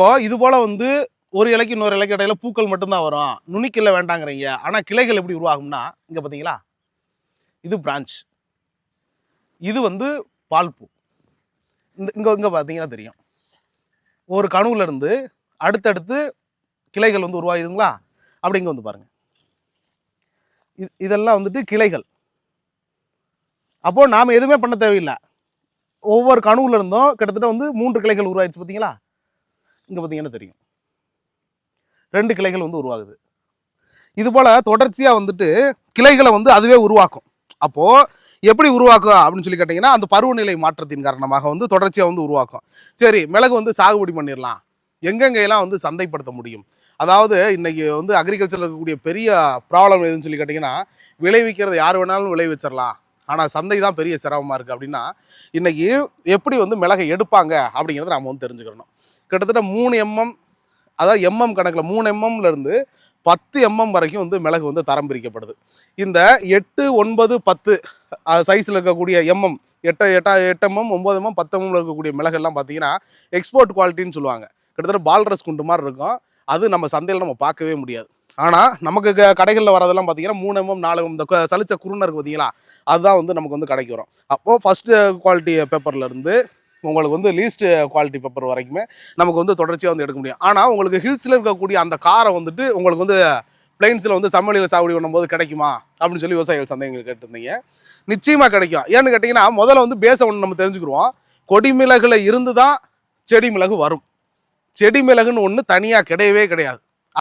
இப்போ இது போல வந்து ஒரு இலைக்கு இன்னொரு இலைக்கு இடையில பூக்கள் மட்டும்தான் வரும். நுனிக்கில்ல வேண்டாங்கிறீங்க. ஆனால் கிளைகள் எப்படி உருவாகும்னா இங்க பார்த்தீங்களா இது பிரான்ச் இது வந்து பால் பூ இந்த இங்க இங்க பார்த்தீங்கன்னா தெரியும். ஒரு கணுவுல இருந்து அடுத்தடுத்து கிளைகள் வந்து உருவாகுதுங்களா? அப்படி இங்கே வந்து பாருங்க. இது- இதெல்லாம் வந்துட்டு கிளைகள். அப்போ நாம எதுவுமே பண்ண தேவையில்லை. ஒவ்வொரு கணுவுல இருந்தும் கிட்டத்தட்ட வந்து மூன்று கிளைகள் உருவாயிடுச்சு பார்த்தீங்களா இங்கே பார்த்தீங்கன்னா தெரியும்? ரெண்டு கிளைகள் வந்து உருவாகுது. இது போல் தொடர்ச்சியாக வந்துட்டு கிளைகளை வந்து அதுவே உருவாக்கும். அப்போது எப்படி உருவாக்கும் அப்படின்னு சொல்லி கேட்டிங்கன்னா அந்த பருவநிலை மாற்றத்தின் காரணமாக வந்து தொடர்ச்சியாக வந்து உருவாக்கும். சரி மிளகு வந்து சாகுபடி பண்ணிடலாம். எங்கெங்கெல்லாம் வந்து சந்தைப்படுத்த முடியும்? அதாவது இன்றைக்கி வந்து அக்ரிகல்ச்சரில் இருக்கக்கூடிய பெரிய ப்ராப்ளம் எதுன்னு சொல்லி கேட்டிங்கன்னா விளைவிக்கிறது யார் வேணாலும் விளைவிச்சிடலாம். ஆனால் சந்தை தான் பெரிய சிரமமாக இருக்குது அப்படின்னா இன்றைக்கி எப்படி வந்து மிளகை எடுப்பாங்க அப்படிங்கிறத நாம் வந்து தெரிஞ்சுக்கிறணும் கிட்டத்தட்ட மூணு எம்எம் அதாவது எம்எம் கணக்கில் மூணு எம்எம்லேருந்து பத்து எம்எம் வரைக்கும் வந்து மிளகு வந்து தரம் பிரிக்கப்படுது. இந்த எட்டு ஒன்பது பத்து சைஸில் இருக்கக்கூடிய எம்எம் எட்டு எட்டா எட்டு எம்எம் ஒம்பது எம்எம் பத்து எம்எம்ல இருக்கக்கூடிய மிளகெல்லாம் பார்த்தீங்கன்னா எக்ஸ்போர்ட் குவாலிட்டின்னு சொல்லுவாங்க. கிட்டத்தட்ட பால்ரஸ் குண்டு மாதிரி இருக்கும். அது நம்ம சந்தையில் நம்ம பார்க்கவே முடியாது. ஆனால் நமக்கு க- கடைகளில் வரதெல்லாம் பார்த்தீங்கன்னா மூணு எம்எம் நாலு mm, இந்த சலிச்ச குருணை இருக்கு பார்த்தீங்களா அதுதான் வந்து நமக்கு வந்து கடைக்கு வரும். அப்போது ஃபஸ்ட்டு குவாலிட்டி பேப்பர்லேருந்து உங்களுக்கு வந்து லீஸ்ட் குவாலிட்டி பேப்பர் வரைக்குமே நமக்கு வந்து தொடர்ச்சியாக வந்து எடுக்க முடியும். ஆனால் உங்களுக்கு ஹில்ஸில் இருக்கக்கூடிய அந்த காரை வந்துட்டு உங்களுக்கு வந்து பிளைன்ஸில் வந்து சமவெளியில் சாகுபடி பண்ணும்போது கிடைக்குமா? அப்படின்னு சொல்லி விவசாயிகள் சந்தைகள் கேட்டிருந்தீங்க. நிச்சயமாக கிடைக்கும். ஏன்னு கேட்டிங்கன்னா முதல்ல வந்து பேச ஒன்று நம்ம தெரிஞ்சுக்கிடுவோம் கொடி மிளகுல இருந்து தான் செடி மிளகு வரும். செடி மிளகுன்னு ஒன்று தனியாக கிடையவே கிடையாது.